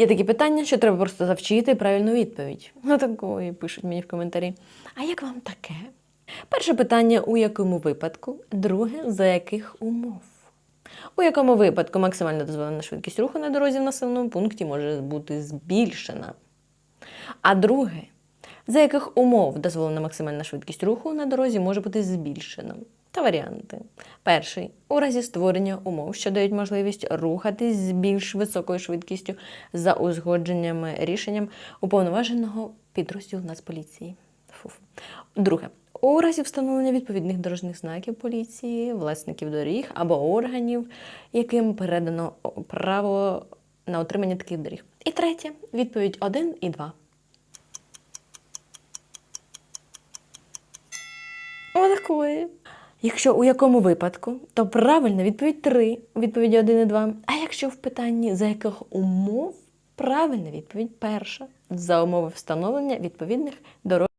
Є такі питання, що треба просто завчити правильну відповідь. Ну такої пишуть мені в коментарі. А як вам таке? Перше питання: у якому випадку? Друге, за яких умов? У якому випадку максимально дозволена швидкість руху на дорозі в населеному пункті може бути збільшена? А друге, за яких умов дозволена максимальна швидкість руху на дорозі може бути збільшена? Та варіанти. Перший у разі створення умов, що дають можливість рухатись з більш високою швидкістю за узгодженнями рішенням уповноваженого підрозділу Нацполіції. Фуф. Друге. У разі встановлення відповідних дорожніх знаків поліції, власників доріг або органів, яким передано право на отримання таких доріг. І третє відповідь 1 і 2. Отакої. Якщо у якому випадку, то правильна відповідь 3, відповіді 1 і 2. А якщо в питанні за яких умов, правильна відповідь перша за умови встановлення відповідних дорожніх